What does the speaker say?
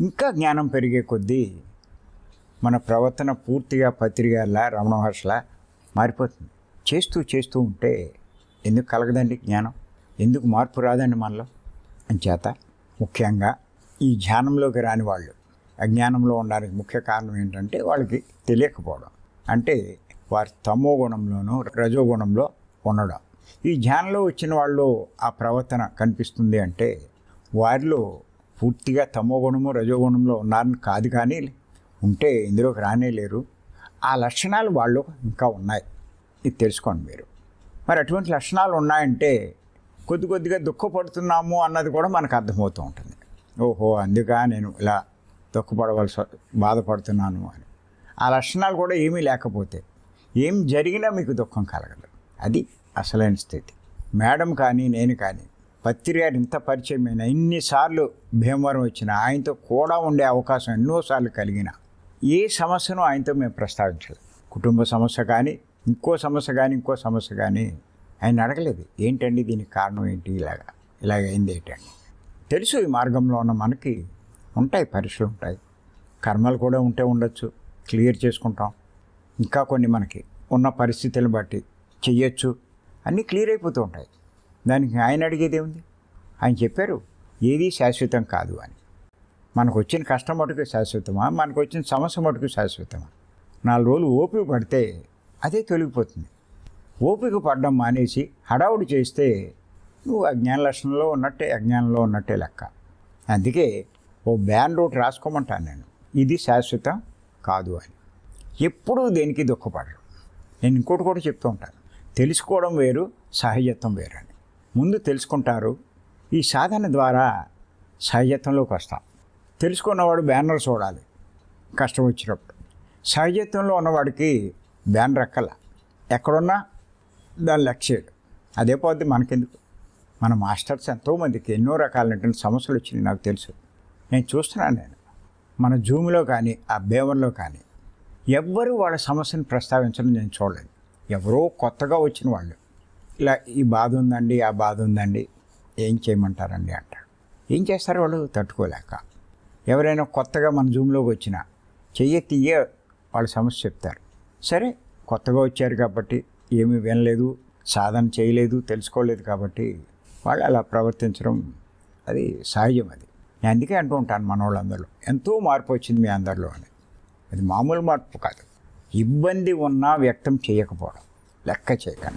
ఇంకా జ్ఞానం పెరిగే కొద్దీ మన ప్రవర్తన పూర్తిగా పత్రికలా రమణ మహర్షిలా మారిపోతుంది. చేస్తూ చేస్తూ ఉంటే ఎందుకు కలగదండి జ్ఞానం? ఎందుకు మార్పు రాదండి మనలో? అంచేత ముఖ్యంగా ఈ ధ్యానంలోకి రాని వాళ్ళు అజ్ఞానంలో ఉండడానికి ముఖ్య కారణం ఏంటంటే వాళ్ళకి తెలియకపోవడం. అంటే వారి తమో గుణంలోనూ రజో గుణంలో ఉండడం. ఈ ధ్యానంలో వచ్చిన వాళ్ళు ఆ ప్రవర్తన కనిపిస్తుంది అంటే వారిలో పూర్తిగా తమో గుణము రజోగుణంలో ఉన్నారని కాదు కానీ ఉంటే ఇందులోకి రానే లేరు. ఆ లక్షణాలు వాళ్ళు ఇంకా ఉన్నాయి. ఇది తెలుసుకోండి మీరు. మరి అటువంటి లక్షణాలు ఉన్నాయంటే కొద్ది కొద్దిగా దుఃఖపడుతున్నాము అన్నది కూడా మనకు అర్థమవుతూ ఉంటుంది. ఓహో అందుగా నేను ఇలా దుఃఖపడవలసి బాధపడుతున్నాను అని. ఆ లక్షణాలు కూడా ఏమీ లేకపోతే ఏం జరిగినా మీకు దుఃఖం కలగదు. అది అసలైన స్థితి. మేడం కానీ నేను కానీ పత్రి గారు ఇంత పరిచయమైన ఇన్నిసార్లు భీమవరం వచ్చిన ఆయనతో కూడా ఉండే అవకాశం ఎన్నోసార్లు కలిగిన ఏ సమస్యను ఆయనతో మేము ప్రస్తావించలేదు. కుటుంబ సమస్య కానీ ఇంకో సమస్య కానీ ఇంకో సమస్య కానీ ఆయన అడగలేదు. ఏంటండి దీనికి కారణం ఏంటి ఇలాగా? ఇలాగ అయింది ఏంటండి? తెలుసు ఈ మార్గంలో ఉన్న మనకి ఉంటాయి పరీక్షలు ఉంటాయి. కర్మలు కూడా ఉంటే ఉండొచ్చు క్లియర్ చేసుకుంటాం. ఇంకా కొన్ని మనకి ఉన్న పరిస్థితులను బట్టి చెయ్యొచ్చు. అన్నీ క్లియర్ అయిపోతూ ఉంటాయి. దానికి ఆయన అడిగేదేముంది ఆయన చెప్పారు ఏది శాశ్వతం కాదు అని. మనకు వచ్చిన కష్టం మటుకు శాశ్వతమా? మనకు వచ్చిన సమస్య మటుకు శాశ్వతమా? నాలుగు రోజులు ఓపిక పడితే అదే తొలగిపోతుంది. ఓపిక పడడం మానేసి హడావుడి చేస్తే నువ్వు అజ్ఞాన లక్షణంలో ఉన్నట్టే అజ్ఞానంలో ఉన్నట్టే లెక్క. అందుకే ఓ బ్యాన్ రూట్ రాసుకోమంటాను నేను. ఇది శాశ్వతం కాదు అని. ఎప్పుడూ దేనికి దుఃఖపడరు. నేను ఇంకోటి కూడా చెప్తూ ఉంటాను. తెలుసుకోవడం వేరు సహజత్వం వేరు అని. ముందు తెలుసుకుంటారు. ఈ సాధన ద్వారా సహజత్వంలోకి వస్తాం. తెలుసుకున్నవాడు బ్యానర్ చూడాలి. కష్టం వచ్చినప్పుడు. సహజత్వంలో ఉన్నవాడికి బ్యానర్ ఎక్కల. ఎక్కడున్నా దాని లక్ష్యాడు అదే పోద్ది మనకెందుకు? మన మాస్టర్స్ ఎంతోమందికి ఎన్నో రకాలైనటువంటి సమస్యలు వచ్చినాయి నాకు తెలుసు. నేను చూస్తున్నాను నేను. మన జూమ్లో కానీ ఆ బేవర్లో కానీ ఎవ్వరూ వాళ్ళ సమస్యను ప్రస్తావించడం నేను చూడలేదు. ఎవరో కొత్తగా వచ్చిన వాళ్ళు. ఇలా ఈ బాధ ఉందండి ఆ బాధ ఉందండి ఏం చేయమంటారండి అంటారు ఏం చేస్తారు వాళ్ళు? తట్టుకోలేక. ఎవరైనా కొత్తగా మన జూమ్లోకి వచ్చినా చెయ్యి తీయే వాళ్ళ సమస్య చెప్తారు. సరే కొత్తగా వచ్చారు కాబట్టి ఏమీ వినలేదు సాధన చేయలేదు తెలుసుకోలేదు కాబట్టి వాళ్ళు అలా ప్రవర్తించడం అది సహజం అది. నేను అందుకే అంటూ ఉంటాను మనవాళ్ళందరిలో ఎంతో మార్పు వచ్చింది మీ అందరిలో అని. అది మామూలు మార్పు కాదు. ఇబ్బంది ఉన్నా వ్యక్తం చేయకపోవడం లెక్క చేయకండి.